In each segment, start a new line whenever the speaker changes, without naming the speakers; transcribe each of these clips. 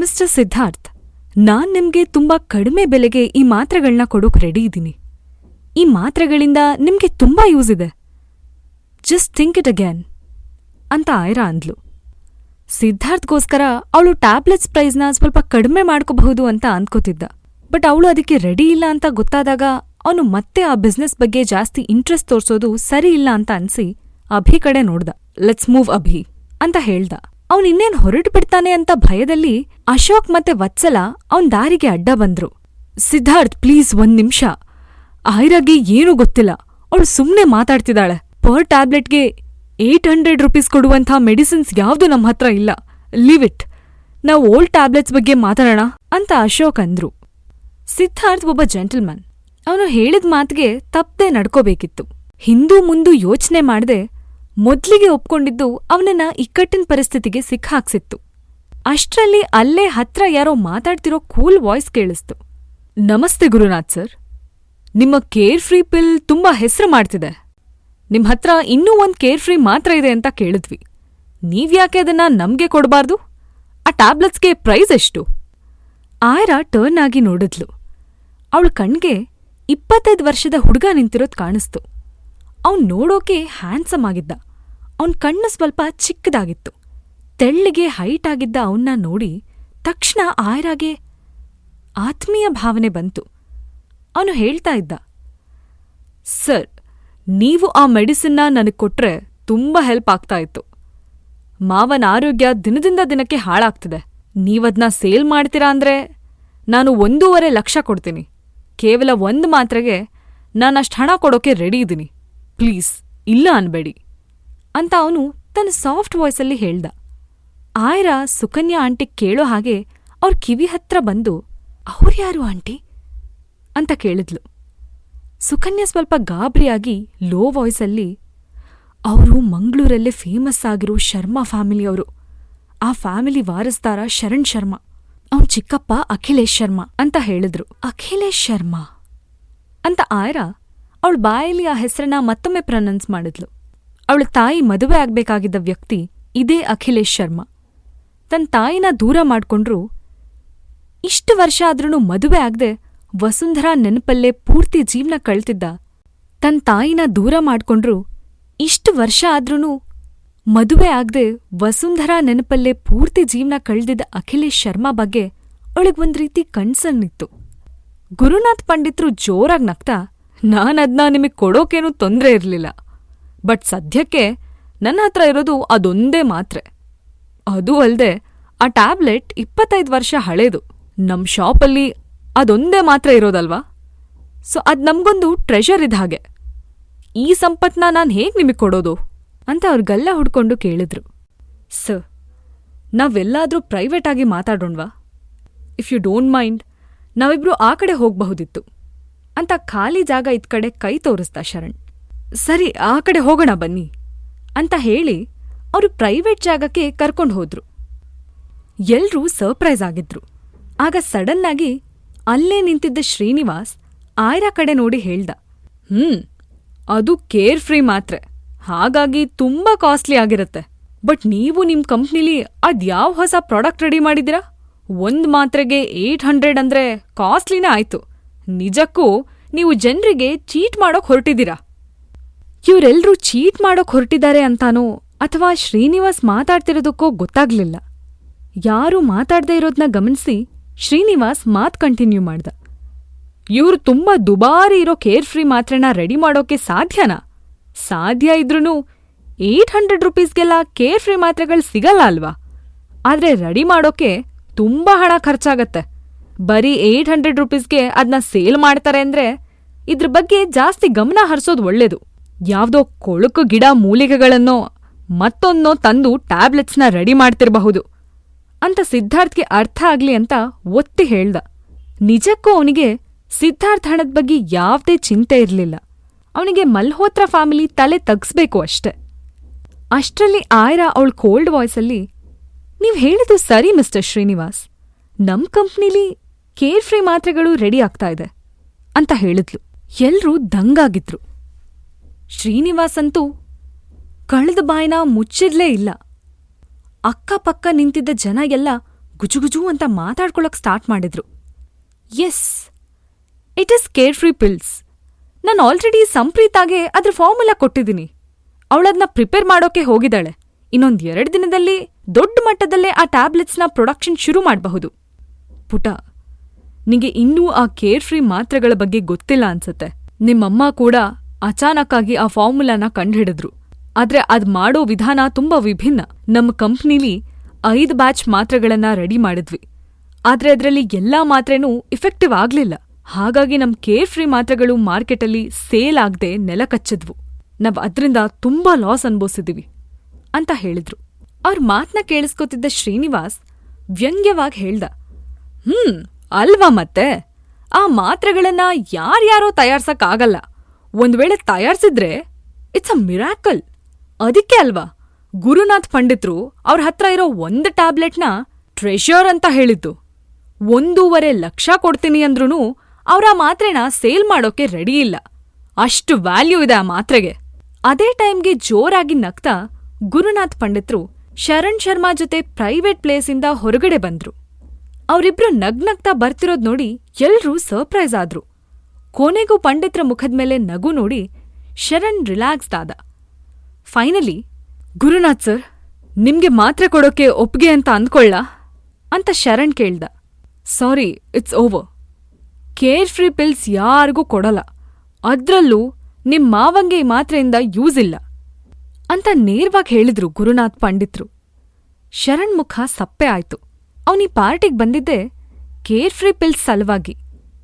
Mister Siddharth, ನಾನ್ ನಿಮ್ಗೆ ತುಂಬಾ ಕಡಿಮೆ ಬೆಲೆಗೆ ಈ ಮಾತ್ರೆಗಳನ್ನ ಕೊಡೋಕ್ ರೆಡಿ ಇದ್ದೀನಿ. ಈ ಮಾತ್ರೆಗಳಿಂದ ನಿಮ್ಗೆ ತುಂಬಾ ಯೂಸ್ ಇದೆ. ಜಸ್ಟ್ ಥಿಂಕ್ ಇಟ್ ಅಗ್ಯಾನ್ ಅಂತ ಆಯ್ರಾ ಅಂದ್ಲು. ಸಿದ್ಧಾರ್ಥ್ಗೋಸ್ಕರ ಅವಳು ಟ್ಯಾಬ್ಲೆಟ್ಸ್ ಪ್ರೈಸ್ನ ಸ್ವಲ್ಪ ಕಡಿಮೆ ಮಾಡ್ಕೋಬಹುದು ಅಂತ ಅಂದ್ಕೋತಿದ್ದ ಬಟ್ ಅವಳು ಅದಕ್ಕೆ ರೆಡಿ ಇಲ್ಲ ಅಂತ ಗೊತ್ತಾದಾಗ ಅವನು ಮತ್ತೆ ಆ ಬಿಸ್ನೆಸ್ ಬಗ್ಗೆ ಜಾಸ್ತಿ ಇಂಟ್ರೆಸ್ಟ್ ತೋರ್ಸೋದು ಸರಿ ಇಲ್ಲ ಅಂತ ಅನ್ಸಿ ಅಭಿ ಕಡೆ ನೋಡ್ದ. ಲೆಟ್ಸ್ ಮೂವ್ ಅಭಿ, ಅಂತ ಹೇಳ್ದ. ಅವನ್ ಇನ್ನೇನ್ ಹೊರಟು ಬಿಡ್ತಾನೆ ಅಂತ ಭಯದಲ್ಲಿ ಅಶೋಕ್ ಮತ್ತೆ ವತ್ಸಲ ಅವನ್ ದಾರಿಗೆ ಅಡ್ಡ ಬಂದ್ರು. ಸಿದ್ಧಾರ್ಥ್ ಪ್ಲೀಸ್ ಒಂದ್ ನಿಮಿಷ. ಆಯ್ರಾಗೆ ಏನೂ ಗೊತ್ತಿಲ್ಲ. ಅವಳು ಸುಮ್ನೆ ಮಾತಾಡ್ತಿದ್ದಾಳೆ. ಪರ್ ಟ್ಯಾಬ್ಲೆಟ್ಗೆ ಏಟ್ ಹಂಡ್ರೆಡ್ ರುಪೀಸ್ ಕೊಡುವಂಥ ಮೆಡಿಸಿನ್ಸ್ ಯಾವ್ದು ನಮ್ಮ ಹತ್ರ ಇಲ್ಲ. ಲಿವ್ ಇಟ್ ನಾವು ಓಲ್ಡ್ ಟ್ಯಾಬ್ಲೆಟ್ಸ್ ಬಗ್ಗೆ ಮಾತಾಡೋಣ ಅಂತ ಅಶೋಕ್ ಅಂದ್ರು. ಸಿದ್ಧಾರ್ಥ್ ಒಬ್ಬ ಜೆಂಟಲ್ಮನ್ ಅವನು ಹೇಳಿದ ಮಾತಿಗೆ ತಪ್ಪದೆ ನಡ್ಕೋಬೇಕಿತ್ತು. ಹಿಂದೂ ಮುಂದೂ ಯೋಚನೆ ಮಾಡದೆ ಮೊದ್ಲಿಗೆ ಒಪ್ಕೊಂಡಿದ್ದು ಅವನನ್ನ ಇಕ್ಕಟ್ಟಿನ ಪರಿಸ್ಥಿತಿಗೆ ಸಿಕ್ಕಾಕ್ಸಿತ್ತು ಅಷ್ಟ್ರಲ್ಲಿ ಅಲ್ಲೇ ಹತ್ರ ಯಾರೋ ಮಾತಾಡ್ತಿರೋ ಕೂಲ್ ವಾಯ್ಸ್ ಕೇಳಿಸ್ತು. ನಮಸ್ತೆ ಗುರುನಾಥ್ ಸರ್. ನಿಮ್ಮ ಕೇರ್ ಫ್ರೀ ಪಿಲ್ ತುಂಬಾ ಹೆಸರು ಮಾಡ್ತಿದೆ. ನಿಮ್ ಹತ್ರ ಇನ್ನೂ ಒಂದ್ ಕೇರ್ ಫ್ರೀ ಮಾತ್ರ ಇದೆ ಅಂತ ಕೇಳಿದ್ವಿ. ನೀವ್ಯಾಕೆ ಅದನ್ನ ನಮ್ಗೆ ಕೊಡಬಾರ್ದು? ಆ ಟ್ಯಾಬ್ಲೆಟ್ಸ್ಗೆ ಪ್ರೈಸ್ ಎಷ್ಟು? ಆಯ್ರಾ ಟರ್ನ್ ಆಗಿ ನೋಡಿದ್ಲು. ಅವಳ ಕಣ್ಗೆ ಇಪ್ಪತ್ತೈದು ವರ್ಷದ ಹುಡುಗ ನಿಂತಿರೋದ್ ಕಾಣಿಸ್ತು. ಅವ್ನ್ ನೋಡೋಕೆ ಹ್ಯಾಂಡ್ಸಮ್ ಆಗಿದ್ದ. ಅವನ್ ಕಣ್ಣು ಸ್ವಲ್ಪ ಚಿಕ್ಕದಾಗಿತ್ತು. ತೆಳ್ಳಿಗೆ ಹೈಟ್ ಆಗಿದ್ದ ಅವನ್ನ ನೋಡಿ ತಕ್ಷಣ ಆಯ್ರಾಗೆ ಆತ್ಮೀಯ ಭಾವನೆ ಬಂತು. ಅವನು ಹೇಳ್ತಾ ಇದ್ದ, ಸರ್, ನೀವು ಆ ಮೆಡಿಸಿನ್ನ ನನಗೆ ಕೊಟ್ರೆ ತುಂಬ ಹೆಲ್ಪ್ ಆಗ್ತಾ ಇತ್ತು. ಮಾವನ ಆರೋಗ್ಯ ದಿನದಿಂದ ದಿನಕ್ಕೆ ಹಾಳಾಗ್ತಿದೆ. ನೀವದ್ನ ಸೇಲ್ ಮಾಡ್ತೀರಾ ಅಂದ್ರೆ ನಾನು ಒಂದೂವರೆ ಲಕ್ಷ ಕೊಡ್ತೀನಿ. ಕೇವಲ ಒಂದು ಮಾತ್ರೆಗೆ ನಾನಷ್ಟು ಹಣ ಕೊಡೋಕೆ ರೆಡಿ ಇದ್ದೀನಿ ಪ್ಲೀಸ್, ಇಲ್ಲ ಅನ್ಬೇಡಿ ಅಂತ ಅವನು ತನ್ನ ಸಾಫ್ಟ್ ವಾಯ್ಸಲ್ಲಿ ಹೇಳ್ದ. ಆಯ್ರಾ ಸುಕನ್ಯಾ ಆಂಟಿ ಕೇಳೋ ಹಾಗೆ ಅವ್ರ ಕಿವಿ ಹತ್ರ ಬಂದು ಅವ್ರ್ಯಾರು ಆಂಟಿ? ಅಂತ ಕೇಳಿದ್ಲು. ಸುಕನ್ಯಾ ಸ್ವಲ್ಪ ಗಾಬರಿಯಾಗಿ ಲೋ ವಾಯ್ಸಲ್ಲಿ, ಅವರು ಮಂಗಳೂರಲ್ಲೇ ಫೇಮಸ್ ಆಗಿರೋ ಶರ್ಮಾ ಫ್ಯಾಮಿಲಿಯವರು ಆ ಫ್ಯಾಮಿಲಿ ವಾರಸ್ದಾರ ಶರಣ್ ಶರ್ಮಾ, ಅವನ್ ಚಿಕ್ಕಪ್ಪ ಅಖಿಲೇಶ್ ಶರ್ಮಾ ಅಂತ ಹೇಳಿದ್ರು. ಅಖಿಲೇಶ್ ಶರ್ಮಾ? ಅಂತ ಆಯ್ರಾ ಅವಳ ಬಾಯಲ್ಲಿ ಆ ಹೆಸರನ್ನ ಮತ್ತೊಮ್ಮೆ ಪ್ರನೌನ್ಸ್ ಮಾಡಿದ್ಲು. ಅವಳ ತಾಯಿ ಮದುವೆ ಆಗಬೇಕಾಗಿದ್ದ ವ್ಯಕ್ತಿ ಇದೇ ಅಖಿಲೇಶ್ ಶರ್ಮಾ. ತನ್ನ ತಾಯಿನ ದೂರ ಮಾಡಿಕೊಂಡ್ರು, ಇಷ್ಟು ವರ್ಷ ಆದ್ರೂ ಮದುವೆ ಆಗದೆ ವಸುಂಧರಾ ನೆನಪಲ್ಲೇ ಪೂರ್ತಿ ಜೀವನ ಕಳ್ತಿದ್ದ. ತನ್ನ ತಾಯಿನ ದೂರ ಮಾಡ್ಕೊಂಡ್ರು, ಇಷ್ಟು ವರ್ಷ ಆದ್ರೂ ಮದುವೆ ಆಗದೆ ವಸುಂಧರಾ ನೆನಪಲ್ಲೇ ಪೂರ್ತಿ ಜೀವನ ಕಳ್ದಿದ್ದ ಅಖಿಲೇಶ್ ಶರ್ಮಾ ಬಗ್ಗೆ ಅವಳಿಗೊಂದ್ ರೀತಿ ಕಣ್ಸನ್ನಿತ್ತು. ಗುರುನಾಥ್ ಪಂಡಿತ್ರು ಜೋರಾಗಿ ನಗ್ತಾ ನಾನದ್ನ ನಿಮಗೆ ಕೊಡೋಕೇನೂ ತೊಂದ್ರೆ ಇರಲಿಲ್ಲ. ಬಟ್ ಸದ್ಯಕ್ಕೆ ನನ್ನ ಹತ್ರ ಇರೋದು ಅದೊಂದೇ ಮಾತ್ರೆ. ಅದೂ ಅಲ್ಲದೆ ಆ ಟ್ಯಾಬ್ಲೆಟ್ ಇಪ್ಪತ್ತೈದು ವರ್ಷ ಹಳೇದು. ನಮ್ಮ ಶಾಪಲ್ಲಿ ಅದೊಂದೇ ಮಾತ್ರ ಇರೋದಲ್ವಾ? ಸೊ ಅದು ನಮಗೊಂದು ಟ್ರೆಷರ್ ಇದ್ದ ಹಾಗೆ. ಈ ಸಂಪತ್ನ ನಾನು ಹೇಗೆ ನಿಮಗೆ ಕೊಡೋದು? ಅಂತ ಅವ್ರು ಗಲ್ಲ ಹುಡ್ಕೊಂಡು ಕೇಳಿದ್ರು. ಸರ್, ನಾವೆಲ್ಲಾದ್ರೂ ಪ್ರೈವೇಟ್ ಆಗಿ ಮಾತಾಡೋಣ್ವಾ ಇಫ್ ಯು ಡೋಂಟ್ ಮೈಂಡ್ ನಾವಿಬ್ರು ಆ ಕಡೆ ಹೋಗ್ಬಹುದಿತ್ತು. ಅಂತ ಖಾಲಿ ಜಾಗ ಇದ್ ಕಡೆ ಕೈ ತೋರಿಸ್ದ ಶರಣ್. ಸರಿ, ಆ ಕಡೆ ಹೋಗೋಣ ಬನ್ನಿ ಅಂತ ಹೇಳಿ ಅವರು ಪ್ರೈವೇಟ್ ಜಾಗಕ್ಕೆ ಕರ್ಕೊಂಡು ಹೋದ್ರು. ಎಲ್ರೂ ಸರ್ಪ್ರೈಸ್ ಆಗಿದ್ರು. ಆಗ ಸಡನ್ ಆಗಿ ಅಲ್ಲೇ ನಿಂತಿದ್ದ ಶ್ರೀನಿವಾಸ್ ಆಯ್ರಾ ಕಡೆ ನೋಡಿ ಹೇಳ್ದ, ಹ್ಮ್, ಅದು ಕೇರ್ ಫ್ರೀ ಮಾತ್ರೆ. ಹಾಗಾಗಿ ತುಂಬಾ ಕಾಸ್ಟ್ಲಿ ಆಗಿರತ್ತೆ. ಬಟ್ ನೀವು ನಿಮ್ ಕಂಪ್ನಿಲಿ ಅದ್ಯಾವ ಹೊಸ ಪ್ರಾಡಕ್ಟ್ ರೆಡಿ ಮಾಡಿದಿರಾ ಒಂದ್ ಮಾತ್ರೆಗೆ ಏಟ್ ಹಂಡ್ರೆಡ್ ಅಂದ್ರೆ ಕಾಸ್ಟ್ಲಿನೇ ಆಯ್ತು. ನಿಜಕ್ಕೂ ನೀವು ಜನರಿಗೆ ಚೀಟ್ ಮಾಡೋಕ್ ಹೊರಟಿದ್ದೀರಾ? ಇವ್ರೆಲ್ರೂ ಚೀಟ್ ಮಾಡೋಕ್ ಹೊರಟಿದ್ದಾರೆ ಅಂತಾನೋ ಅಥವಾ ಶ್ರೀನಿವಾಸ್ ಮಾತಾಡ್ತಿರೋದಕ್ಕೋ ಗೊತ್ತಾಗ್ಲಿಲ್ಲ. ಯಾರೂ ಮಾತಾಡ್ದೇ ಇರೋದ್ನ ಗಮನಿಸಿ ಶ್ರೀನಿವಾಸ್ ಮಾತ್ ಕಂಟಿನ್ಯೂ ಮಾಡ್ದ. ಇವ್ರು ತುಂಬಾ ದುಬಾರಿ ಇರೋ ಕೇರ್ ಫ್ರೀ ಮಾತ್ರೆನ ರೆಡಿ ಮಾಡೋಕೆ ಸಾಧ್ಯನಾ? ಸಾಧ್ಯ ಇದ್ರೂ ಏಟ್ ಹಂಡ್ರೆಡ್ ರುಪೀಸ್ಗೆಲ್ಲ ಕೇರ್ ಫ್ರೀ ಮಾತ್ರೆಗಳು ಸಿಗಲ್ಲ ಅಲ್ವಾ? ಆದ್ರೆ ರೆಡಿ ಮಾಡೋಕೆ ತುಂಬಾ ಹಣ ಖರ್ಚಾಗತ್ತೆ. ಬರೀ ಏಟ್ ಹಂಡ್ರೆಡ್ ರುಪೀಸ್ಗೆ ಅದನ್ನ ಸೇಲ್ ಮಾಡ್ತಾರೆ ಅಂದ್ರೆ ಇದ್ರ ಬಗ್ಗೆ ಜಾಸ್ತಿ ಗಮನ ಹರಿಸೋದು ಒಳ್ಳೇದು. ಯಾವ್ದೋ ಕೊಳುಕು ಗಿಡ ಮೂಲಿಕೆಗಳನ್ನೋ ಮತ್ತೊಂದೋ ತಂದು ಟ್ಯಾಬ್ಲೆಟ್ಸ್ನ ರೆಡಿ ಮಾಡ್ತಿರಬಹುದು. ಅಂತ ಸಿದ್ಧಾರ್ಥ್ಗೆ ಅರ್ಥ ಆಗ್ಲಿ ಅಂತ ಒತ್ತಿ ಹೇಳ್ದ. ನಿಜಕ್ಕೂ ಅವನಿಗೆ ಸಿದ್ಧಾರ್ಥ್ ಹಣದ ಬಗ್ಗೆ ಯಾವ್ದೇ ಚಿಂತೆ ಇರಲಿಲ್ಲ. ಅವನಿಗೆ ಮಲ್ಹೋತ್ರ ಫ್ಯಾಮಿಲಿ ತಲೆ ತಗ್ಸ್ಬೇಕು ಅಷ್ಟೆ. ಅಷ್ಟರಲ್ಲಿ ಆಯ್ರಾ ಅವಳ ಕೋಲ್ಡ್ ವಾಯ್ಸಲ್ಲಿ ನೀವ್ ಹೇಳಿದ್ದು ಸರಿ ಮಿಸ್ಟರ್ ಶ್ರೀನಿವಾಸ್. ನಮ್ ಕಂಪ್ನಿಲಿ ಕೇರ್ ಫ್ರೀ ಮಾತ್ರೆಗಳು ರೆಡಿ ಆಗ್ತಾ ಇದೆ ಅಂತ ಹೇಳಿದ್ಲು. ಎಲ್ರೂ ದಂಗಾಗಿದ್ರು. ಶ್ರೀನಿವಾಸ್ ಅಂತೂ ಕಳೆದ ಬಾಯ್ನ ಮುಚ್ಚಿರ್ಲೇ ಇಲ್ಲ. ಅಕ್ಕಪಕ್ಕ ನಿಂತಿದ್ದ ಜನ ಎಲ್ಲ ಗುಜುಗುಜು ಅಂತ ಮಾತಾಡ್ಕೊಳಕ್ ಸ್ಟಾರ್ಟ್ ಮಾಡಿದ್ರು. Yes, it is care free pills. ನಾನು ಆಲ್ರೆಡಿ ಸಂಪ್ರೀತಾಗೆ ಅದ್ರ ಫಾರ್ಮುಲಾ ಕೊಟ್ಟಿದ್ದೀನಿ. ಅವಳದ್ನ ಪ್ರಿಪೇರ್ ಮಾಡೋಕೆ ಹೋಗಿದ್ದಾಳೆ. ಇನ್ನೊಂದ್ ಎರಡ್ ದಿನದಲ್ಲಿ ದೊಡ್ಡ ಮಟ್ಟದಲ್ಲೇ ಆ ಟ್ಯಾಬ್ಲೆಟ್ಸ್ನ ಪ್ರೊಡಕ್ಷನ್ ಶುರು ಮಾಡಬಹುದು. ಪುಟ ನಿಂಗೆ ಇನ್ನೂ ಆ ಕೇರ್ ಫ್ರೀ ಮಾತ್ರೆಗಳ ಬಗ್ಗೆ ಗೊತ್ತಿಲ್ಲ ಅನ್ಸತ್ತೆ. ನಿಮ್ಮಮ್ಮ ಕೂಡ ಅಚಾನಕ್ಕಾಗಿ ಆ ಫಾರ್ಮುಲಾನ ಕಂಡುಹಿಡಿದ್ರು. ಆದ್ರೆ ಅದ್ ಮಾಡೋ ವಿಧಾನ ತುಂಬಾ ವಿಭಿನ್ನ. ನಮ್ಮ ಕಂಪ್ನಿಲಿ ಐದ್ ಬ್ಯಾಚ್ ಮಾತ್ರೆಗಳನ್ನ ರೆಡಿ ಮಾಡಿದ್ವಿ. ಆದ್ರೆ ಅದರಲ್ಲಿ ಎಲ್ಲಾ ಮಾತ್ರೆನೂ ಇಫೆಕ್ಟಿವ್ ಆಗ್ಲಿಲ್ಲ. ಹಾಗಾಗಿ ನಮ್ ಕೇರ್ ಫ್ರೀ ಮಾತ್ರೆಗಳು ಮಾರ್ಕೆಟಲ್ಲಿ ಸೇಲ್ ಆಗದೆ ನೆಲ ಕಚ್ಚಿದ್ವು. ನಾವ್ ಅದ್ರಿಂದ ತುಂಬಾ ಲಾಸ್ ಅನ್ಭವಿಸಿದೀವಿ ಅಂತ ಹೇಳಿದ್ರು. ಅವ್ರ ಮಾತ್ನ ಕೇಳಿಸ್ಕೊತಿದ್ದ ಶ್ರೀನಿವಾಸ್ ವ್ಯಂಗ್ಯವಾಗಿ ಹೇಳ್ದ, ಹ್ಮ್ ಅಲ್ವಾ ಮತ್ತೆ? ಆ ಮಾತ್ರೆಗಳನ್ನ ಯಾರ್ಯಾರೋ ತಯಾರ್ಸಕ್ ಆಗಲ್ಲ ಒಂದ್ ವೇಳೆ ತಯಾರ್ಸಿದ್ರೆ ಇಟ್ಸ್ ಅ ಮಿರಾಕಲ್ ಅದಕ್ಕೆ ಅಲ್ವಾ? ಗುರುನಾಥ್ ಪಂಡಿತ್ರು ಅವ್ರ ಹತ್ರ ಇರೋ ಒಂದು ಟ್ಯಾಬ್ಲೆಟ್ನ ಟ್ರೆಷರ್ ಅಂತ ಹೇಳಿದ್ದು. ಒಂದೂವರೆ ಲಕ್ಷ ಕೊಡ್ತೀನಿ ಅಂದ್ರೂ ಅವ್ರ ಆ ಮಾತ್ರೆನ ಸೇಲ್ ಮಾಡೋಕೆ ರೆಡಿ ಇಲ್ಲ. ಅಷ್ಟು ವ್ಯಾಲ್ಯೂ ಇದೆ ಆ ಮಾತ್ರೆಗೆ. ಅದೇ ಟೈಮ್ಗೆ ಜೋರಾಗಿ ನಗ್ತಾ ಗುರುನಾಥ್ ಪಂಡಿತ್ರು ಶರಣ್ ಶರ್ಮಾ ಜೊತೆ ಪ್ರೈವೇಟ್ ಪ್ಲೇಸಿಂದ ಹೊರಗಡೆ ಬಂದ್ರು. ಅವರಿಬ್ರು ನಗ್ನಗ್ತಾ ಬರ್ತಿರೋದ್ ನೋಡಿ ಎಲ್ರೂ ಸರ್ಪ್ರೈಸ್ ಆದ್ರು. ಕೊನೆಗೂ ಪಂಡಿತ್ರ ಮುಖದ ಮೇಲೆ ನಗು ನೋಡಿ ಶರಣ್ ರಿಲ್ಯಾಕ್ಸ್ಡ್ ಆದ. ಫೈನಲಿ, ಗುರುನಾಥ್ ಸರ್, ನಿಮ್ಗೆ ಮಾತ್ರೆ ಕೊಡೋಕೆ ಒಪ್ಗೆ ಅಂತ ಅಂದ್ಕೊಳ್ಳ ಅಂತ ಶರಣ್ ಕೇಳ್ದ. Sorry, it's over. Care free pills ಯಾರಿಗೂ ಕೊಡಲ್ಲ. ಅದ್ರಲ್ಲೂ ನಿಮ್ ಮಾವಂಗೆ ಮಾತ್ರೆಯಿಂದ ಯೂಸ್ ಇಲ್ಲ. ಅಂತ ನೇರವಾಗಿ ಹೇಳಿದ್ರು ಗುರುನಾಥ್ ಪಂಡಿತ್ರು. ಶರಣ್ ಮುಖ ಸಪ್ಪೆ ಆಯ್ತು. ಅವನೀ ಪಾರ್ಟಿಗ್ ಬಂದಿದ್ದೆ ಕೇರ್ ಫ್ರೀ ಪಿಲ್ಸ್ ಸಲುವಾಗಿ.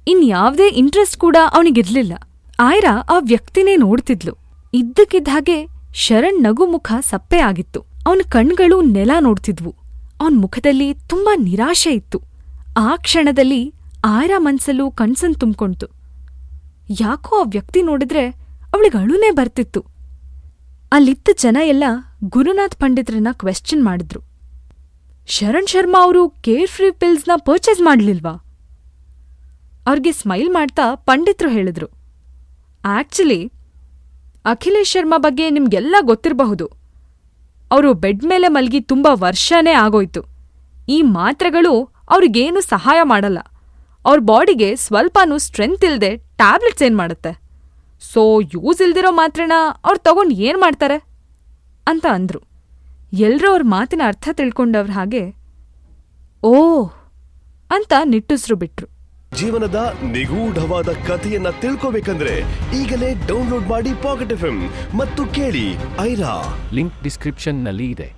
ಇನ್ಯಾವ್ದೇ ಇಂಟ್ರೆಸ್ಟ್ ಕೂಡ ಅವನಿಗಿರ್ಲಿಲ್ಲ ಆಯ್ರಾ ಆ ವ್ಯಕ್ತಿನೇ ನೋಡ್ತಿದ್ಲು. ಇದ್ದಕ್ಕಿದ್ದ ಹಾಗೆ ಶರಣ್ ನಗು ಮುಖ ಸಪ್ಪೆ ಆಗಿತ್ತು. ಅವನ ಕಣ್ಗಳು ನೆಲ ನೋಡ್ತಿದ್ವು. ಅವನ್ ಮುಖದಲ್ಲಿ ತುಂಬಾ ನಿರಾಶೆ ಇತ್ತು. ಆ ಕ್ಷಣದಲ್ಲಿ ಆಯ್ರಾ ಮನ್ಸಲ್ಲೂ ಕಣ್ಸನ್ ತುಂಬ್ಕೊಂತು ಯಾಕೋ ಆ ವ್ಯಕ್ತಿ ನೋಡಿದ್ರೆ ಅವಳಿಗೆ ಅಳುನೇ ಬರ್ತಿತ್ತು. ಅಲ್ಲಿದ್ದ ಜನ ಎಲ್ಲ ಗುರುನಾಥ್ ಪಂಡಿತ್ರನ್ನ ಕ್ವೆಶ್ಚನ್ ಮಾಡಿದ್ರು. ಶರಣ್ ಶರ್ಮಾ ಅವರು ಕೇರ್ ಫ್ರೀ ಪಿಲ್ಸ್ನ ಪರ್ಚೇಸ್ ಮಾಡ್ಲಿಲ್ವಾ? ಅವ್ರಿಗೆ ಸ್ಮೈಲ್ ಮಾಡ್ತಾ ಪಂಡಿತರು ಹೇಳಿದ್ರು. ಆಕ್ಚುಲಿ ಅಖಿಲೇಶ್ ಶರ್ಮಾ ಬಗ್ಗೆ ನಿಮ್ಗೆಲ್ಲ ಗೊತ್ತಿರಬಹುದು. ಅವರು ಬೆಡ್ ಮೇಲೆ ಮಲಗಿ ತುಂಬಾ ವರ್ಷನೇ ಆಗೋಯ್ತು. ಈ ಮಾತ್ರೆಗಳು ಅವ್ರಿಗೇನು ಸಹಾಯ ಮಾಡಲ್ಲ. ಅವ್ರ ಬಾಡಿಗೆ ಸ್ವಲ್ಪನೂ ಸ್ಟ್ರೆಂತ್ ಇಲ್ಲದೆ ಟ್ಯಾಬ್ಲೆಟ್ಸ್ ಏನ್ ಮಾಡುತ್ತೆ? ಸೊ ಯೂಸ್ ಇಲ್ದಿರೋ ಮಾತ್ರೆನ ಅವ್ರು ತಗೊಂಡ್ ಏನು ಮಾಡ್ತಾರೆ? ಅಂತ ಅಂದ್ರು. ಎಲ್ರೂ ಅವ್ರ ಮಾತಿನ ಅರ್ಥ ತಿಳ್ಕೊಂಡವ್ರ ಹಾಗೆ ಓ ಅಂತ ನಿಟ್ಟುಸ್ರು ಬಿಟ್ರು.
ಜೀವನದ ನಿಗೂಢವಾದ ಕಥೆಯನ್ನ ತಿಳ್ಕೋಬೇಕಂದ್ರೆ ಈಗಲೇ ಡೌನ್ಲೋಡ್ ಮಾಡಿ ಪಾಕೆಟ್ ಎಫ್ ಮತ್ತು ಕೇಳಿ ಐರಾ.
ಲಿಂಕ್ ಡಿಸ್ಕ್ರಿಪ್ಷನ್ನಲ್ಲಿ ಇದೆ.